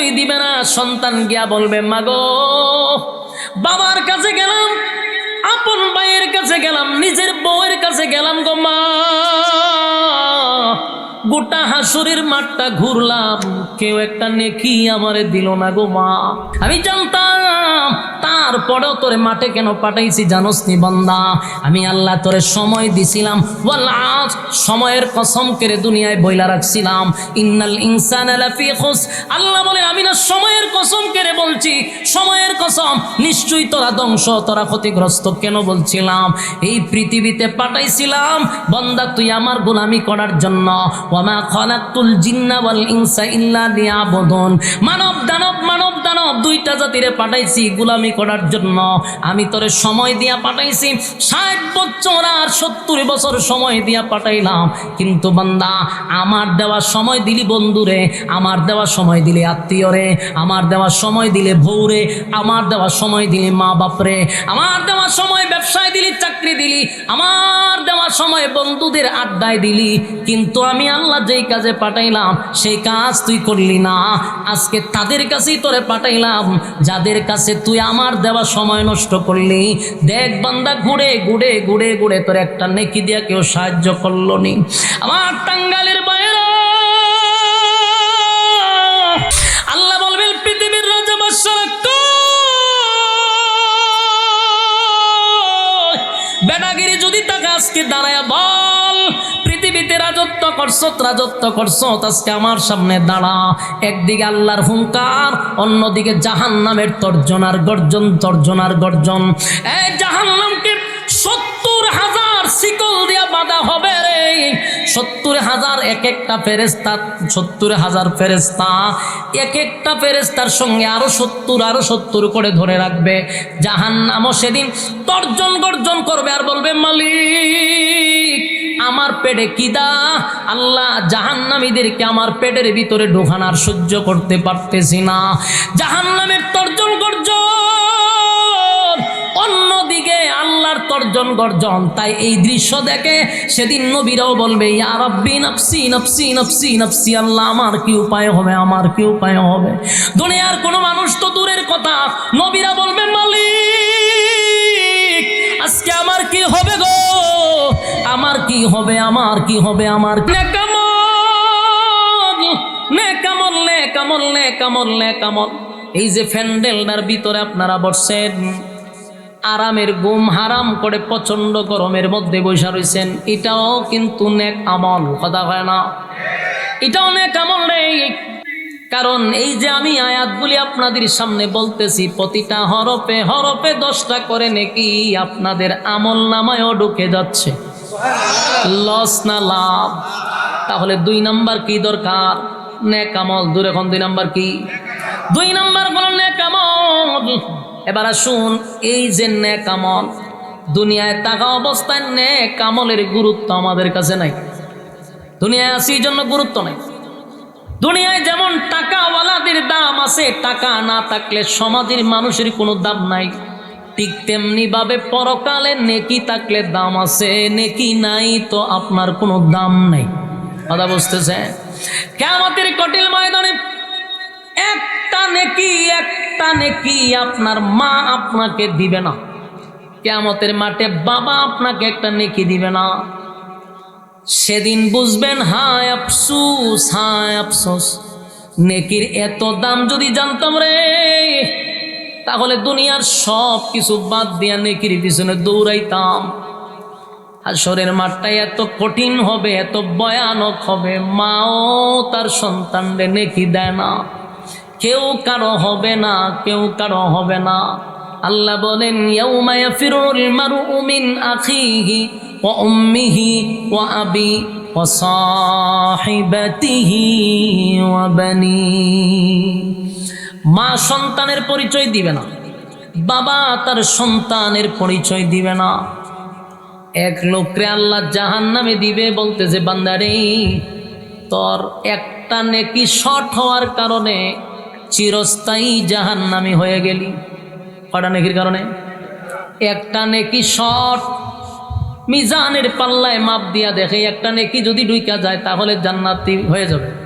পরিচয় দিবে না। সন্তান গিয়া বলবে, মাগো, বাবার কাছে গেলাম, আপন ভাইয়ের কাছে গেলাম, নিজের বউয়ের কাছে গেলাম গো মা। গোটা হাসুরের মাঠটা ঘুরলাম, কেউ একটা নেকি আমারে দিল না গো মা। আমি জানতাম তারপরেও তোরে মাঠে কেন পাঠাইছি জানোস নি বন্দা? আমি আল্লাহ তোরে সময় দিছিলাম। ওয়াল সময়ের কসম করে দুনিয়ায় বইলা রাখছিলাম। ইন্নাল ইনসান আল্লাহ বলে, আমি না সময়ের কসম করে বলছি। সময়ের কসম। নিশ্চয়ই তোরা ধ্বংস, তোরা ক্ষতিগ্রস্ত কেন বলছিলাম? এই পৃথিবীতে পাঠাইছিলাম। বন্দা, তুই আমার গোলামি করার জন্য। ওয়ামা খালাকুল জিন্না ওয়াল ইনসা ইল্লা লিয়াবুদুন। মানব দানব মানব দানব দুইটা জাতিরে পাঠাইছি, গোলামি করার জন্য আমি তোরে সময় দিয়া পাঠাইছি। ষাট বছর আর সত্তর বছর সময় দিয়া পাঠাইলাম। কিন্তু বান্দা, আমার দেওয়া সময় দিলি বন্ধুরে আমার দেওয়া সময় দিলি আত্মীয়রে আমার দেওয়া সময় দিলে বউরে আমার দেওয়া সময় দিলি মা বাপরে আমার দেওয়া সময় ব্যবসায় দিলি, চাকরি দিলি, আমার দেওয়া সময় বন্ধুদের আড্ডায় দিলি। কিন্তু আমি আল্লাহ যেই কাজে পাঠাইলাম, সেই কাজ তুই করলি না। আজকে তাদের কাছেই তোরে পাঠাইলাম, যাদের কাছে তুই আমার দেওয়া সময় নষ্ট করলি। দেখ বান্দা, ঘুরে ঘুরে ঘুরে ঘুরে তোর একটা নেকি দিয়া কেউ সাহায্য করল নি আমার টাঙ্গালের বাইরে। আল্লাহ বলবেন, পৃথিবীর রাজা? বেটাগিরি যদি তাকে আজকে দাঁড়ায় বল করছ রাজত্ব করছ আজকে আমার সামনে দাঁড়া। একদিকে আল্লাহর হুঙ্কার অন্যদিকে জাহান নামের তর্জনার গর্জন তর্জনার গর্জন। এই জাহান নামকে সত্তর হাজার শিকল দিয়া বাঁধা হবে রে। সত্তর হাজার এক একটা ফেরেস্তা সত্তর হাজার ফেরেস্তা এক একটা ফেরেস্তার সঙ্গে আরও সত্তর আরও সত্তর করে ধরে রাখবে। জাহান নামও সেদিন তর্জন গর্জন করবে আর বলবে, মালিক আমার পেটে কিদা আল্লাহ জাহান্নামীদেরকে আমার পেটের ভিতরে ঢোকানার সহ্য করতে পারতেছি না। জাহান্নামের তর্জন গর্জন। অন্যদিকে আল্লাহর তর্জন গর্জন। তাই এই দৃশ্য দেখে সেদিন নবীরাও বলবে, ইয়া নফসি নফসি নফসি নফসি, আল্লাহ, আমার কি উপায় হবে? আমার কি উপায় হবে? দুনিয়ার কোনো মানুষ তো দূরের কথা। নবীরা বলবে, মালিক, আজকে আমার কি হবে গো? আমার কি হবে, আমার কি হবে, আমার নেকামল নেকামল নেকামল নেকামল এই যে ফ্যান্ডেলটার ভিতরে আপনারা বসছেন, আরামের ঘুম হারাম করে প্রচণ্ড গরমের মধ্যে বসে রয়েছেন এটাও কিন্তু নেক আমল কথা হয় না। এটাও নেক আমল নেই কারণ এই যে আমি আয়াতগুলি আপনাদের সামনে বলতেছি, প্রতিটা হরপে হরপে দশটা করে নাকি আপনাদের আমল নামায়ও ঢুকে যাচ্ছে। লস না লাভ? তাহলে দুই নাম্বার কি দরকার? নেক আমল। দূরে এখন দুই নাম্বার কি? দুই নাম্বার হলো নেক আমল। এবার আসুন, এই যে নেক আমল, দুনিয়ায় থাকা অবস্থায় নেক আমলের গুরুত্ব আমাদের কাছে নাই। দুনিয়ায় আসি জন্য গুরুত্ব নাই। দুনিয়ায় যেমন টাকাওয়ালাদের দাম আছে, টাকা না থাকলে সমাজের মানুষের কোনো দাম নাই। ঠিক তেমনি ভাবে পরকালে নেকি থাকলে দাম আছে, নেকি নাই তো আপনার কোনো দাম নাই। কথা বুঝতেছে? কেমতের কটিল ময়দানে একটা নেকি একটা নেকি আপনার মা আপনাকে দিবে না। কেমতের মাঠে বাবা আপনাকে একটা নেকি দিবে না। সেদিন বুঝবেন, হায় আফসুস, হায় আফসোস, নেকির এত দাম যদি জানতাম রে তাহলে দুনিয়ার সব কিছু বাদ দিয়া নেকির পিছনে দৌড়াইতাম। হাসরের মাঠটা এত কঠিন হবে, এত ভয়ানক হবে, মাও তার সন্তানরে নেকি দেয় না। কেউ কারও হবে না, কেউ কারও হবে না। আল্লাহ বলেন, ইয়াউমা ইয়াফিরুল মারউ মিন আখিহি ওয়া উম্মিহি ওয়া আবি ওয়া সাহিবাতিহি ওয়া মা সন্তানের পরিচয় দিবে না। বাবা তার সন্তানের পরিচয় দিবে না। এক লোকরে আল্লাহ জাহান নামে দিবে, বলতেছে, বান্দারে, তোর একটা নেকি শর্ট হওয়ার কারণে চিরস্থায়ী জাহান নামে হয়ে গেলি। কটা নেকির কারণে? একটা নেকি শর্ট মিজানের পাল্লায় মাপ দিয়া দেখে, একটা নেকি যদি ডুইকা যায়, তাহলে জান্নাতি হয়ে যাবে।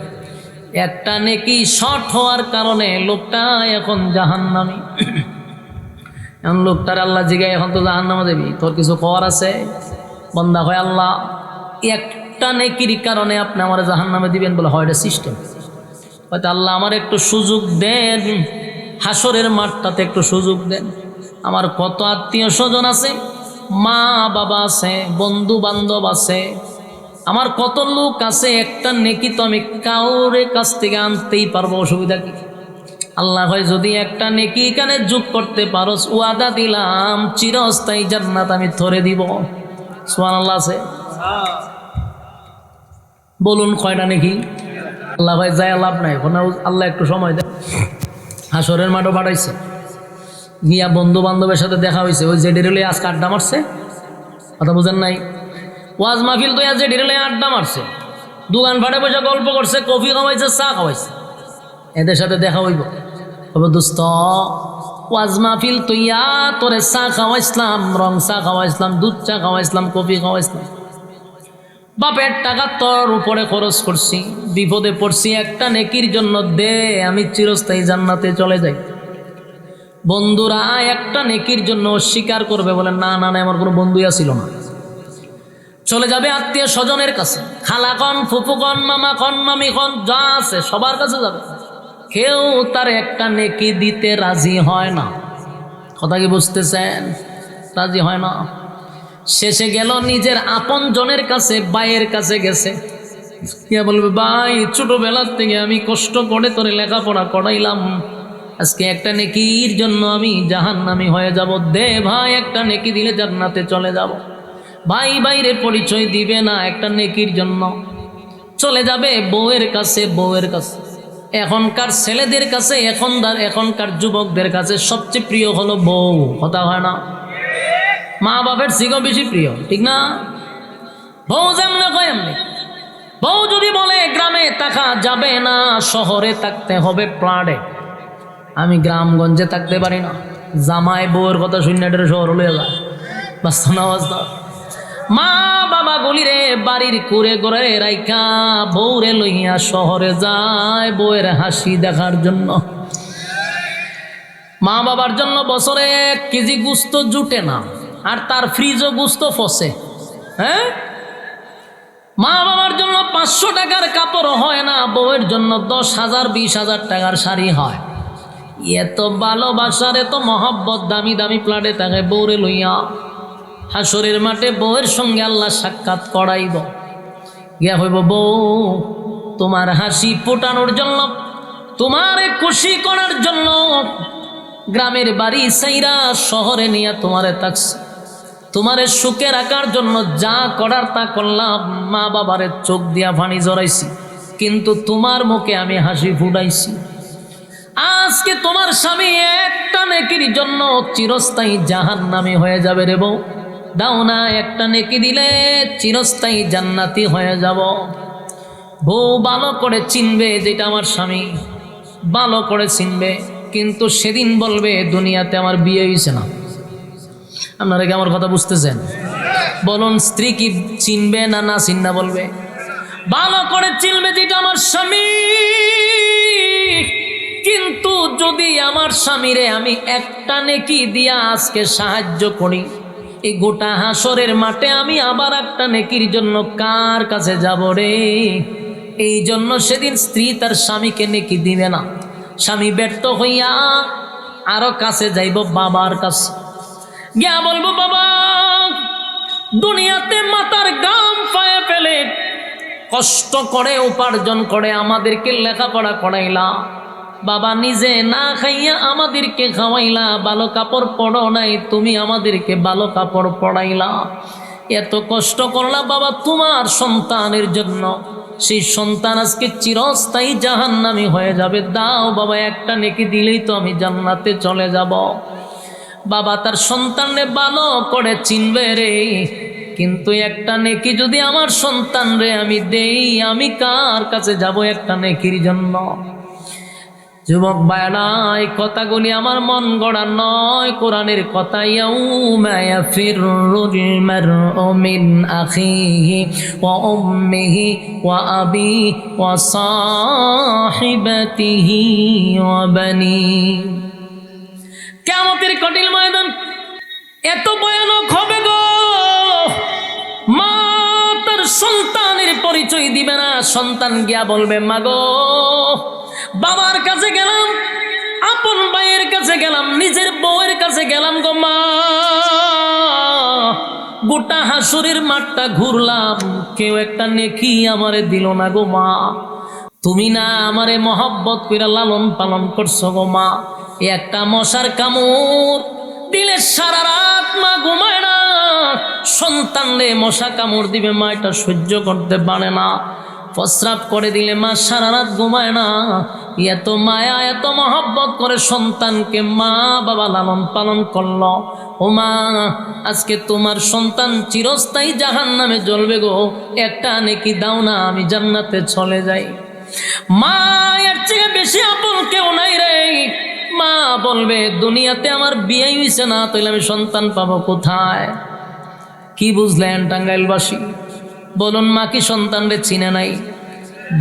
একটা নেকি শর্ট হওয়ার কারণে লোকটা এখন জাহান্নামি। এখন লোকটার আল্লাহ জিগায়, এখন তো জাহান্নামা দেবি তোর কিছু কর আছে? বন্দা হয় আল্লাহ, একটা নেকির কারণে আপনি আমার জাহান্নামে দিবেন বলে হয় সিস্টেম। হয়তো আল্লাহ আমার একটু সুযোগ দেন, হাসরের মাঠটাতে একটু সুযোগ দেন। আমার কত আত্মীয় স্বজন আছে? মা বাবা আছে বন্ধু বান্ধব আছে আমার কত লোক আছে, একটা নেকি তো আমি কাউরে কাছ থেকে আনতেই পারব, অসুবিধা কি? আল্লাহ হয়, যদি একটা নেকি এখানে যোগ করতে পারো, ওয়াদা দিলাম, চিরস্থায়ী জান্নাত আমি ধরে দিব। সোয়ান আল্লাহ আছে? বলুন কয়টা নাকি? আল্লাহ ভাই যায় লাভ নাই। এখন আল্লাহ একটু সময় দেয় হাসরের মাঠও পাঠাইছে। গিয়া বন্ধু বান্ধবের সাথে দেখা হয়েছে ওই যে ডেরেলে আজকে আড্ডা মারছে। কথা বুঝেন নাই? ওয়াজ মাহফিল তো যে ডেরেলে আড্ডা মারছে। দোকান ফাটে বসে গল্প করছে, কফি খাওয়াইছে চা খাওয়াইছে। এদের সাথে দেখা হইব। তবে দোস্ত? ওয়াজ মাহফিল তুইয়া তোরে চা খাওয়াইছিলাম, রং চা খাওয়াইছিলাম, দুধ চা খাওয়াইছিলাম, কফি খাওয়াইছিলাম। বাপের টাকা তোর উপরে খরচ করছি, বিপদে পড়ছি, একটা নেকির জন্য দে, আমি চিরস্থায়ী জান্নাতে চলে যাই। বন্ধুরা, একটা নেকির জন্য অস্বীকার করবে বলে, না না না, আমার কোনো বন্ধুই ছিল না। চলে যাবে আত্মীয় স্বজনের কাছে। খালা কন ফুফু কন মামা কন মামি কন যা আছে সবার কাছে যাবে। কেউ তার একটা নেকি দিতে রাজি হয় না। কথা কি বুঝতেছেন? রাজি হয় না। শেষে গেল নিজের আপন জনের কাছে বাইয়ের কাছে গেছে। কে বলবে, ভাই, ছোটবেলার থেকে আমি কষ্ট করে তোরে লেখাপড়া করাইলাম। আজকে একটা নেকির জন্য আমি জাহান্নামি হয়ে যাব। দে ভাই, একটা নেকি দিলে জান্নাতে চলে যাব। ভাই বাইরে পরিচয় দিবে না একটা নেকির জন্য। চলে যাবে বউয়ের কাছে বউয়ের কাছে। এখনকার ছেলেদের কাছে এখনকার এখনকার যুবকদের কাছে সবচেয়ে প্রিয় হলো বউ। কথা হয় না? মা বাপের সিগো বেশি প্রিয়, ঠিক না? বউ যেমনে কয় এমনি। বউ যদি বলে, গ্রামে থাকা যাবে না, শহরে থাকতে হবে প্লাডে। আমি গ্রামগঞ্জে থাকতে পারি না। জামাই বউয়ের কথা শূন্য শহর হলে যায়। বাস্তব না বাস্তব মা বাবা গুলি রে, বাড়ির করে রাইকা বউরে লইয়া শহরে যায় বউয়ের হাসি দেখার জন্য। মা বাবার জন্য বছরে এক কেজি গুস্ত জুটে না, আর তার ফ্রিজও গুস্ত ফসে। হ্যাঁ? মা বাবার জন্য পাঁচশো টাকার কাপড় হয় না, বউয়ের জন্য দশ হাজার, বিশ হাজার টাকার শাড়ি হয়। এত ভালোবাসার, এত মহব্বত, দামি দামি প্লাটে থাকে বউরে লইয়া হাসরের মাঠে বউয়ের সঙ্গে আল্লাহ সাক্ষাৎ করাইব। গিয়া হইব বউ, তোমার হাসি ফোটানোর জন্য, তোমার খুশি করার জন্য গ্রামের বাড়ি সাইরা শহরে নিয়ে তোমারে তাকছে তোমারে সুখে রাখার জন্য যা করার তা করলাম, মা বাবারে চোখ দিয়া ফানি জড়াইছি, কিন্তু তোমার মুখে আমি হাসি ফুটাইছি। আজকে তোমার স্বামী একটা নেকির জন্য চিরস্থায়ী জাহান নামে হয়ে যাবে রে বউ। দাও না, একটা নেকি দিলে চিরস্থায়ী জান্নাতি হয়ে যাব। বউ ভালো করে চিনবে যেটা আমার স্বামী, ভালো করে চিনবে, কিন্তু সেদিন বলবে, দুনিয়াতে আমার বিয়ে হয়েছে না। আপনারা কি আমার কথা বুঝতেছেন? বলুন, স্ত্রী কি চিনবে না না চিন্না বলবে? ভালো করে চিনবে যেটা আমার স্বামী, কিন্তু যদি আমার স্বামীরে আমি একটা নেকি দিয়া আজকে সাহায্য করি এই গোটা হাসরের মাঠে আমি আবার একটা নেকির জন্য কার কাছে যাব রে? এই জন্য সেদিন স্ত্রী তার স্বামীকে নেকি দিবে না। স্বামী ব্যর্থ হইয়া আরও কাছে যাইব বাবার কাছে। গিয়া বলব, বাবা, দুনিয়াতে মাতার গাম পায়ে ফেলে কষ্ট করে উপার্জন করে আমাদেরকে লেখাপড়া করাইলা। বাবা নিজে না খাইয়া আমাদেরকে খাওয়াইলা, ভালো কাপড় পড়ো নাই, তুমি আমাদেরকে ভালো কাপড় পড়াইলা। এত কষ্ট করলা বাবা তোমার সন্তানের জন্য। সেই সন্তান আজকে চিরস্থায়ী জাহান্নামি হয়ে যাবে। দাও বাবা, একটা নেকি দিলেই তো আমি জান্নাতে চলে যাব। বাবা তার সন্তানরে ভালো করে চিনবে রে, কিন্তু একটা নেকি যদি আমার সন্তান রে আমি দেই, আমি কার কাছে যাব একটা নেকির জন্য? যুবক বায়না এই কথাগুলি আমার মন গড়া নয়। কোরআনের কথা, ইয়াউমা ইয়াফিরুল মারউ মিন আখিহি ওয়া উম্মিহি ওয়া আবি কিয়ামতের কঠিন ময়দান এত ভয়ানক হবে গো। মা তার সন্তানের পরিচয় দিবে না। সন্তান গিয়া বলবে, মাগো বাবার কাছে গেলাম, আপন ভাইয়ের কাছে গেলাম, নিজের বউয়ের কাছে গেলাম গো মা। গোটা হাসুরের মাঠটা ঘুরলাম, কেউ একটা নেকি আমারে দিল না গো মা। তুমি না আমারে মহব্বত করে লালন পালন করছ গো মা। একটা মশার কামড়, দিলে সারা রাত মা ঘুমায় না। সন্তান রে মশা কামড় দিবে মা, এটা সহ্য করতে পারে না। প্রস্রাব করে দিলে মা সারা রাত ঘুমায় না। এত মায়া, এত মহব্বত করে সন্তানকে মা বাবা লালন পালন করল। ও মা, আজকে তোমার সন্তান চিরস্থায়ী জাহান নামে জ্বলবে গো। একটা নেকি দাও না, আমি জান্নাতে চলে যাই। মা, এর থেকে বেশি আপন কেউ নাই রে। মা বলবে, দুনিয়াতে আমার বিয়ে হইছে না তাহলে আমি সন্তান পাবো কোথায়? কি বুঝলেন টাঙ্গাইলবাসী? বলুন, মা কি সন্তানরে চিনে নাই?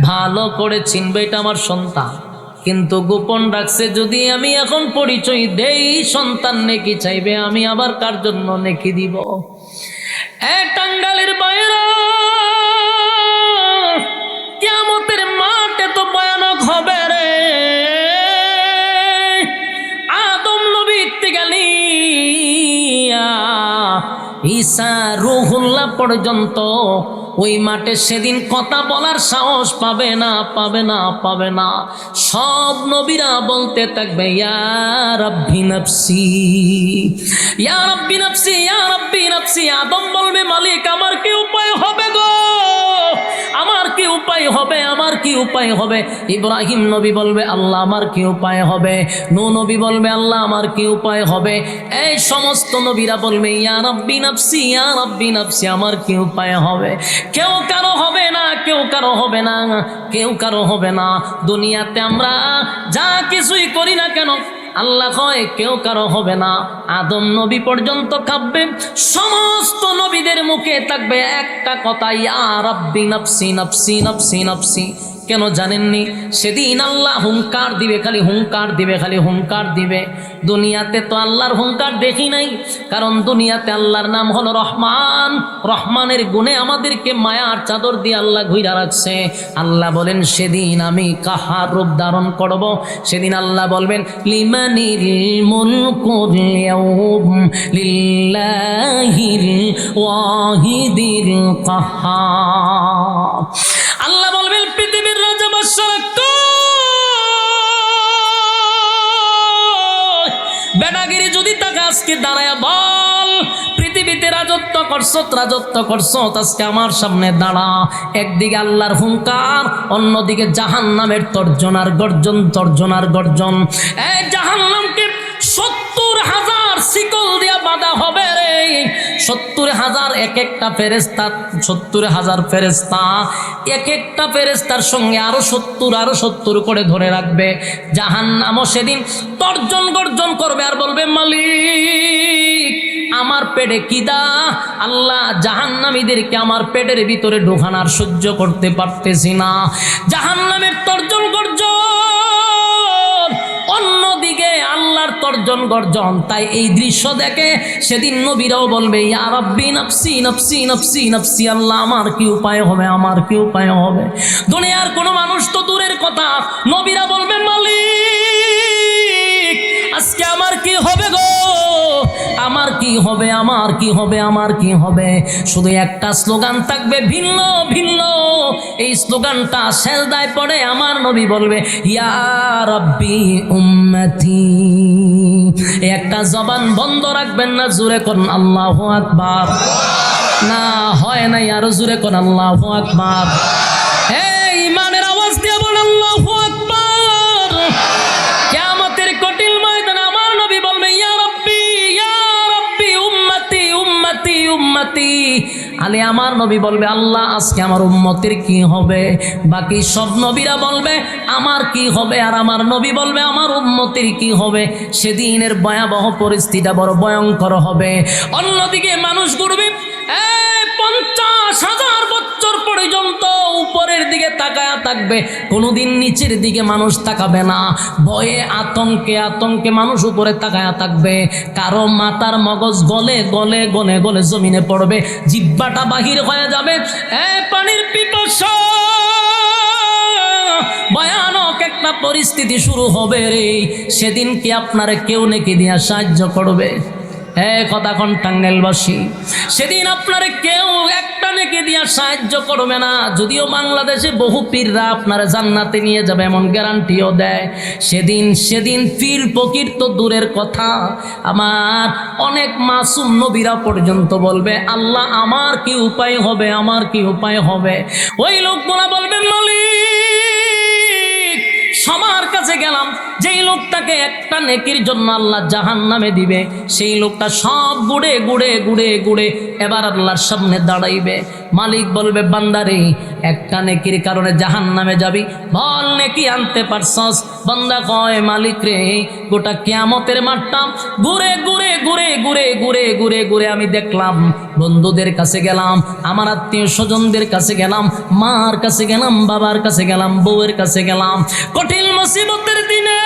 ভালো করে চিনবে এটা আমার সন্তান। কিন্তু গোপন রাখছে, যদি আমি এখন পরিচয় দেই, সন্তান নেকি চাইবে, আমি আবার কার জন্য নেকি দিব? টাঙ্গালের বাইরা কেমতের মাঠে তো ভয়ানক হবে রে। আদম নবী গেলি ঈসা রুহুল্লাহ পর্যন্ত ওই মাঠে সেদিন কথা বলার সাহস পাবে না পাবে না পাবে না। সব নবীরা বলতে থাকবে, ইয়া রাব্বি নাফসি, ইয়া রাব্বি নাফসি, ইয়া রাব্বি নাফসি, আদম বলবে, মালিক, আমার কি উপায় হবে গো? উপায় হবে, আমার কি উপায় হবে? ইব্রাহিম নবী বলবে, আল্লাহ আমার কি উপায় হবে? নূ নবী বলবে, আল্লাহ আমার কি উপায় হবে? এই সমস্ত নবীরা বলবে, ইয়া রাব্বি নাফসি, ইয়া রাব্বি নাফসি, আমার কি উপায় হবে? কেউ কারও হবে না, কেউ কারও হবে না, কেউ কারও হবে না। দুনিয়াতে আমরা যা কিছুই করি না কেন আল্লাহ কয় কেউ কারও হবে না। আদম নবী পর্যন্ত কাঁপবে, সমস্ত নবীদের মুখে থাকবে একটা কথা ইয়া রাব্বি নফসি নফসি নফসি নফসি। কেন জানেননি? সেদিন আল্লাহ হুঙ্কার দিবে, খালি হুঙ্কার দিবে, খালি হুঙ্কার দিবে। দুনিয়াতে তো আল্লাহর হুঙ্কার দেখি নাই। কারণ দুনিয়াতে আল্লাহর নাম হলো রহমান। রহমানের গুণে আমাদেরকে মায়ার চাদর দিয়ে আল্লাহ ঘুরা রাখছে। আল্লাহ বলেন, সেদিন আমি কাহার রূপ ধারণ করব? সেদিন আল্লাহ বলবেন, লিমানিল মুলকুল লিল্লাহিল ওয়াহিদিল কাহার। আল্লাহ বলবেন, পৃথিবীর রাজা বাদশারা আজকে দাঁড়ায় বল। পৃথিবীতে রাজত্ব করছ রাজত্ব করছ, আজকে আমার সামনে দাঁড়া। একদিকে আল্লাহর হুঙ্কার অন্যদিকে জাহান নামের তর্জনার গর্জন তর্জনার গর্জন। এই জাহান নামকে সত্তর হাজার শিকল দিয়া বাঁধা হবে রে। সত্তর হাজার এক একটা ফেরেস্তা সত্তর হাজার ফেরেস্তা এক একটা ফেরেস্তার সঙ্গে আরও সত্তর আরও সত্তর করে ধরে রাখবে। জাহান নামও সেদিন তর্জন গর্জন করবে আর বলবে, মালিক, আমার পেটে কিদা আল্লাহ জাহান্নামীদেরকে আমার পেটের ভিতরে ঢোকানার সহ্য করতে পারতেছি না। জাহান্নামের তর্জন গর্জন তর্জন গর্জন। তাই এই দৃশ্য দেখে সেদিন নবীরাও বলবে, ইয়া রাব্বি নফসি নফসি নফসি নফসি, আল্লাহ, আমার কি উপায় হবে, আমার কি উপায় হবে? দুনিয়ার কোনো মানুষ তো দূরের কথা। নবীরা বলবে, মালিক, আজকে আমার কি হবে গো? আমার কি হবে, আমার কি হবে, আমার কি হবে? শুধু একটা স্লোগান থাকবে, ভিন্ন ভিন্ন। এই স্লোগানটা সেজদায় পড়ে আমার নবী বলবে, ইয়া উম্মতি। একটা জবান বন্ধ রাখবেন না জুড়ে করুন আল্লাহু আকবার। না, হয় নাই, আরও জুড়ে করুন আল্লাহু আকবার। এই ইমানের আওয়াজ দিয়ে বলুন, আল্লাহু আমার নবী বলবে, আল্লাহ, আজকে আমার উম্মতের কি হবে? বাকি সব নবীরা বলবে, আমার কি হবে? আর আমার নবী বলবে, আমার উম্মতের কি হবে? সেদিনের ভয়াবহ পরিস্থিতিটা বড় ভয়ঙ্কর হবে। অন্যদিকে মানুষ ঘুরবে পঞ্চাশ হাজার পর্যন্ত উপরের দিকে তাকায়া থাকবে। কোনোদিন নিচের দিকে মানুষ তাকাবে না। ভয়ে আতঙ্কে আতঙ্কে মানুষ উপরে তাকায়া থাকবে। কারও মাথার মগজ গলে গলে গলে গলে জমিনে পড়বে। জিব্বাটা বাহির হয়ে যাবে। এ পানির পিপাসা। ভয়ানক একটা পরিস্থিতি শুরু হবে রে। সেদিন কি আপনারা কেউ নাকি দিয়া সাহায্য করবে? হ্যাঁ কথা কোন টাঙ্গাইলবাসী। সেদিন আপনারে কেউ একটা নেকে দিয়া সাহায্য করবে না। যদিও বাংলাদেশে বহু পীররা আপনারা জান্নাতে নিয়ে যাবে, এমন গ্যারান্টিও দেয়। সেদিন সেদিন পীর ফকির তো দূরের কথা। আমার অনেক মাসুম নবীরা পর্যন্ত বলবে, আল্লাহ আমার কি উপায় হবে, আমার কি উপায় হবে? ওই লোকগুলা বলবে, মালিক, সবার কাছে গেলাম। যেই লোকটাকে একটা নেকির জন্য আল্লাহ জাহান নামে দিবে, সেই লোকটা সব গুড়ে গুড়ে গুড়ে গুড়ে এবার আল্লাহর সামনে দাঁড়াইবে। মালিক বলবে, বান্দারে, একটা নেকির কারণে জাহান নামে যাবি। বল, নেকি আনতে পারছস? বান্দা কয়, মালিক রে, গোটা কিয়ামতের মাঠটা ঘুরে ঘুরে ঘুরে ঘুরে ঘুরে ঘুরে ঘুরে আমি দেখলাম, বন্ধুদের কাছে গেলাম, আমার আত্মীয় স্বজনদের কাছে গেলাম, মার কাছে গেলাম, বাবার কাছে গেলাম, বউয়ের কাছে গেলাম। কঠিন মুসিবতের দিনে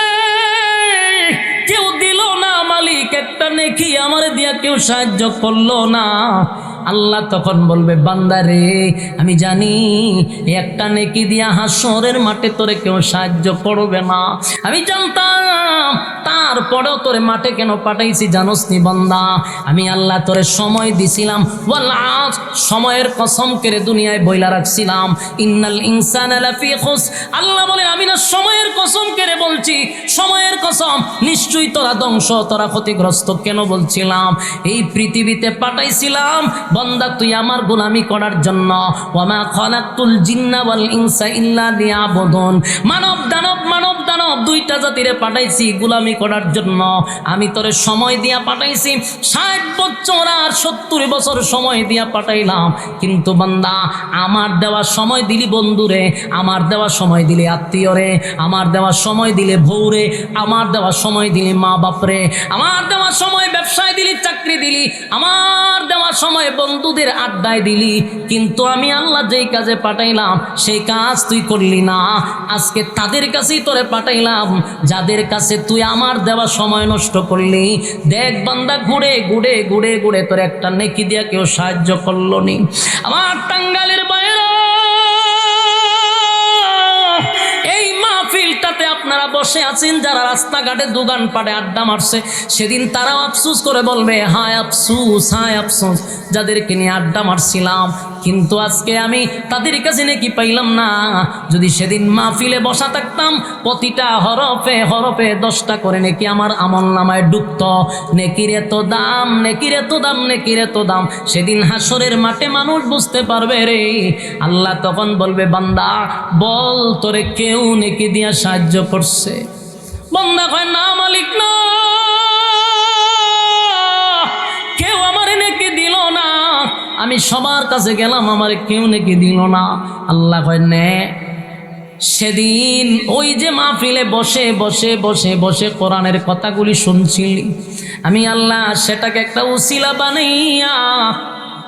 কেউ দিল না মালিক একটা নেকি আমার দিয়া কেউ সাহায্য করল না। আল্লাহ তখন বলবে বান্দারে আমি জানি একটা নেকি দিয়া হাসরের মাঠে তোরে কেউ সাহায্য করবে না। আমি জানতাম, তারপরেও তোরে মাঠে কেন পাঠাইছি জানোস নি বান্দা? আমি আল্লাহ তোরে সময় দিছিলাম, ওয়াল আজ সময়ের কসম করে দুনিয়ায় বইলা রাখছিলাম। ইন্নাল ইনসান আল্লাহ বলে, আমি না সময়ের কসম করে বলছি, সময়ের কসম। নিশ্চয়ই তোরা ধ্বংস, তোরা ক্ষতিগ্রস্ত কেন বলছিলাম? এই পৃথিবীতে পাঠাইছিলাম বন্দা, তুই আমার গোলামি করার জন্য। ওয়ামা খলাকুল জিন্না ওয়াল ইনসা ইল্লা লিয়াবুদুন। মানব দানব মানব দানব, দুইটা জাতিরে পাঠাইছি গোলামি করার জন্য। আমি তোরে সময় দিয়া পাঠাইছি, ষাট বছর আর সত্তর বছর সময় দিয়া পাঠাইলাম। কিন্তু বান্দা, আমার দেওয়া সময় দিলি বন্ধুরে আমার দেওয়া সময় দিলি আত্মীয়রে আমার দেওয়া সময় দিলে বউরে আমার দেওয়া সময় দিলি মা বাপরে আমার দেওয়া সময় ব্যবসায় দিলি, চাকরি দিলি, আমার দেওয়া সময় বন্ধুদের আড্ডায় দিলি, কিন্তু আমি আল্লাহ যেই কাজে পাঠাইলাম, সেই কাজ তুই করলি না। আজকে তাদের কাছেই তোরে পাঠাইলাম, যাদের কাছে তুই আমার দেওয়া সময় নষ্ট করলি। দেখ বান্দা, ঘুরে ঘুরে ঘুরে ঘুরে তোর একটা নেকি দিয়া কেউ সাহায্য করল নি। আমার টাঙ্গালের বসে আছেন যারা রাস্তাঘাটে দোকান পাড়ে আড্ডা মারছে, সেদিন তারাও আফসুস করে বলবে, হায় আফসুস হায় আফসুস, যাদেরকে নিয়ে আড্ডা মারছিলাম, কিন্তু আজকে আমি তাদের কাছে নাকি পাইলাম না। যদি সেদিন মাহফিলে বসা থাকতাম, প্রতিটা হরফে হরফে দশটা করে নাকি আমার আমল নামায় ডুবত। নেকির এত দাম নেকির এত দাম নেকির এত দাম? সেদিন হাসরের মাঠে মানুষ বুঝতে পারবে রে। আল্লাহ তখন বলবে, বান্দা, বল, তোরে কেউ নেকি দিয়া সাহায্য করছে। বান্দা কয়, না মালিক, না। কেউ আমার নেকি দিল না। আমি সবার কাছে গেলাম, আমার কেউ নাকি দিল না। আল্লাহ কয়, নে। সেদিন ওই যে মাহফিলে বসে বসে বসে বসে কোরআনের কথাগুলি শুনছিলি। আমি আল্লাহ সেটাকে একটা উসিলা বানাইয়া,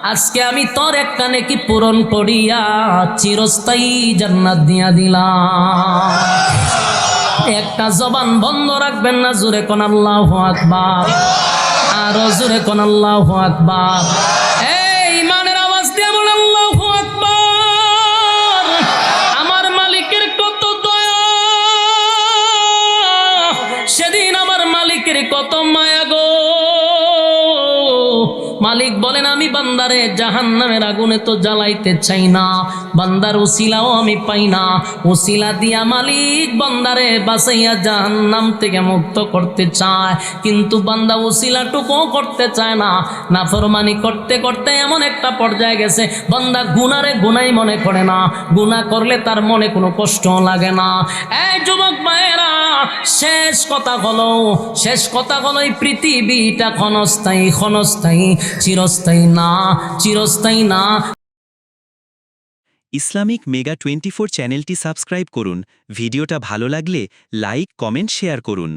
আজকে আমি তোর একটা নাকি পূরণ করিয়া চিরস্থায়ী জান্নাত দিয়া দিলাম। একটা জবান বন্ধ রাখবেন না জোরে কোন আল্লাহ আকবার। আরও জোরে কোন আল্লাহ আকবার। জাহান নামের আগুনে তো জ্বালাইতে চাই না। বান্দার উসিলাও আমি পাই না। উসিলা দিয়া মালিক বান্দারে বাসাইয়া জাহান নাম থেকে মুক্ত করতে চায়। কিন্তু বান্দা উসিলাটুকুও করতে চায় না। নাফরমানি করতে করতে এমন একটা পর্যায়ে গেছে, বান্দা গুনারে গুনাই মনে করে না। গুনাহ করলে তার মনে কোনো কষ্ট লাগে না। এই যুবক ভাইয়েরা, শেষ কথা হলো, শেষ কথা হলো এই পৃথিবীটা ক্ষণস্থায়ী ক্ষণস্থায়ী, চিরস্থায়ী না। চিরস্থায়ী না। ইসলামিক মেগা টোয়েন্টি চ্যানেলটি সাবস্ক্রাইব করুন। ভিডিওটা ভালো লাগলে লাইক কমেন্ট শেয়ার করুন।